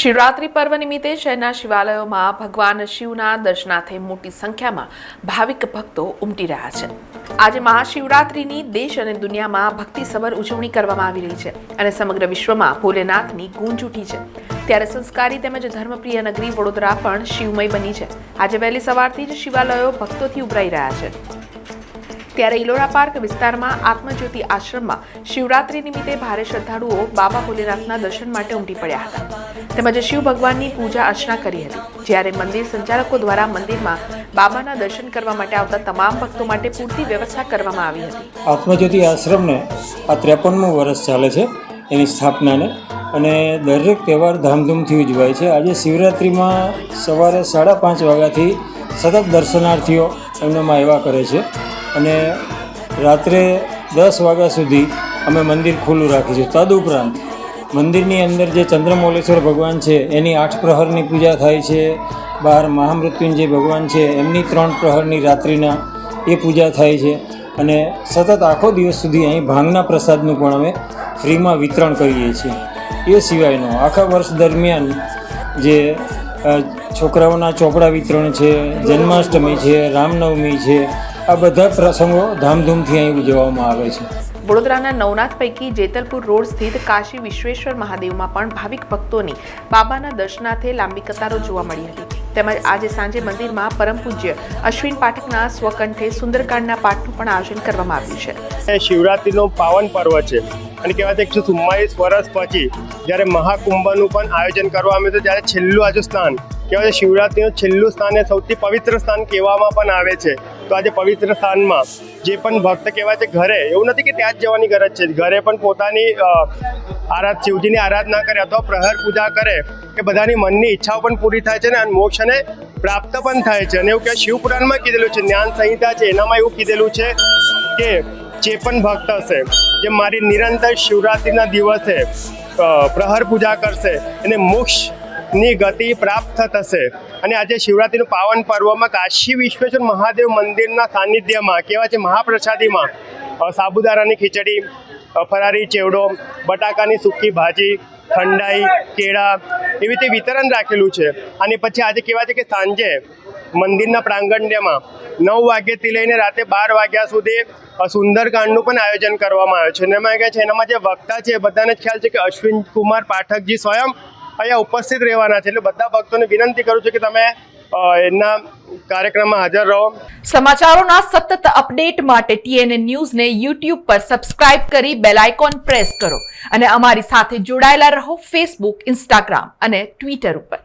શિવરાત્રી પર્વ નિમિત્તે શહેરના શિવાલયોમાં ભગવાન શિવના દર્શનાર્થે મોટી સંખ્યામાં ભાવિક ભક્તો ઉમટી રહ્યા છે. આજે મહાશિવરાત્રિની દેશ અને દુનિયામાં ભક્તિસભર ઉજવણી કરવામાં આવી રહી છે અને સમગ્ર વિશ્વમાં ભોલેનાથની ગુંજ ઉઠી છે. ત્યારે સંસ્કારી તેમજ ધર્મપ્રિય નગરી વડોદરા પણ શિવમય બની છે. આજે વહેલી સવારથી જ શિવાલયો ભક્તોથી ઉભરાઈ રહ્યા છે. ત્યારે ઇલોરા પાર્ક વિસ્તારમાં આત્મજ્યોતિ આશ્રમમાં શિવરાત્રી નિમિત્તે ભારે શ્રદ્ધાળુઓ બાબા ભોલેનાથના દર્શન માટે ઉમટી પડ્યા હતા. તેમજ શિવ ભગવાનની પૂજા અર્ચના કરી હતી. જ્યારે મંદિર સંચાલકો દ્વારા મંદિરમાં બાબાના દર્શન કરવા માટે આવતા તમામ ભક્તો માટે પૂરતી વ્યવસ્થા કરવામાં આવી હતી. આત્મજ્યોતિ આશ્રમને આ ત્રેપનમું વર્ષ ચાલે છે એની સ્થાપનાને. અને દરેક તહેવાર ધામધૂમથી ઉજવાય છે. આજે શિવરાત્રિમાં સવારે સાડા પાંચ વાગ્યાથી સતત દર્શનાર્થીઓ એમનામાં આવ્યા કરે છે. અને રાત્રે દસ વાગ્યા સુધી અમે મંદિર ખુલ્લું રાખીશું તદુપરાંત મંદિરની અંદર જે ચંદ્રમૌલેશ્વર ભગવાન છે, એની આઠ પ્રહરની પૂજા થાય છે બહાર મહામૃત્યુંજય ભગવાન છે, એમની ત્રણ પ્રહરની રાત્રિના એ પૂજા થાય છે અને સતત આખો દિવસ સુધી અહીં ભાંગના પ્રસાદનું પણ અમે ફ્રીમાં વિતરણ કરીએ છીએ. એ સિવાયનો આખા વર્ષ દરમિયાન જે છોકરાઓના ચોપડા વિતરણ છે, જન્માષ્ટમી છે, રામનવમી છે, આ બધા પ્રસંગો ધામધૂમથી અહીં ઉજવવામાં આવે છે. વડોદરાના નવનાથ પૈકી જેતલપુર રોડ સ્થિત કાશી વિશ્વેશ્વર મહાદેવમાં પણ ભાવિક ભક્તોની બાબાના દર્શનાર્થે લાંબી કતારો જોવા મળી હતી. તેમજ આજે સાંજે મંદિરમાં પરમ પૂજ્ય અશ્વિન પાઠકના સ્વકંઠે સુંદરકાંડના પાઠનું પણ આયોજન કરવામાં આવ્યું છે. શિવરાત્રિનો પાવન પર્વ છે. અને કહેવાય એકસો ચુમ્માલીસ વર્ષ પછી જ્યારે મહાકુંભનું પણ આયોજન કરવામાં આવ્યું હતું ત્યારે છેલ્લું આજુ સ્નાન કહેવાય છે, શિવરાત્રિનું છેલ્લું સ્થાન એ સૌથી પવિત્ર સ્થાન કહેવામાં પણ આવે છે. તો આજે પવિત્ર સ્થાનમાં જે પણ ભક્ત કહેવાય છે, ઘરે, એવું નથી કે ત્યાં જ જવાની ગરજ છે. ઘરે પણ પોતાની આરાધ, શિવજીની આરાધના કરે અથવા પ્રહર પૂજા કરે કે બધાની મનની ઈચ્છાઓ પણ પૂરી થાય છે ને અને મોક્ષને પ્રાપ્ત પણ થાય છે. અને એવું કે શિવપુરાણમાં કીધેલું છે, જ્ઞાન સંહિતા છે, એનામાં એવું કીધેલું છે કે જે પણ ભક્ત હશે, જે મારી નિરંતર શિવરાત્રિના દિવસે પ્રહર પૂજા કરશે, એને મોક્ષની ગતિ પ્રાપ્ત થશે. અને આજે શિવરાત્રિનું પાવન પર્વમાં કાશી વિશ્વેશ્વર મહાદેવ મંદિરના સાનિધ્યમાં કેવા છે મહાપ્રસાદીમાં? સાબુદારાની ખીચડી ફરારી ચેવડો, બટાકાની સૂકી ભાજી, ઠંડાઈ, કેળા એવી રીતે વિતરણ રાખેલું છે. અને પછી આજે કહેવાય છે કે સાંજે મંદિરના પ્રાંગણ્યમાં નવ વાગ્યાથી લઈને રાતે બાર વાગ્યા સુધી સુંદરકાંડનું પણ આયોજન કરવામાં આવ્યું છે. અને એમાં કહે છે, એનામાં જે વક્તા છે બધાને જ ખ્યાલ છે કે અશ્વિન કુમાર પાઠકજી સ્વયં અહીંયા ઉપસ્થિત રહેવાના છે. એટલે બધા ભક્તોને વિનંતી કરું છું કે તમે એના કાર્યક્રમમાં હાજર રહો. સમાચારોના સતત અપડેટ માટે ટીએનએ ન્યૂઝને યુટ્યુબ પર સબસ્ક્રાઇબ કરી બેલ આઇકોન પ્રેસ કરો. અને અમારી સાથે જોડાયેલા રહો ફેસબુક, ઇન્સ્ટાગ્રામ અને ટ્વિટર ઉપર.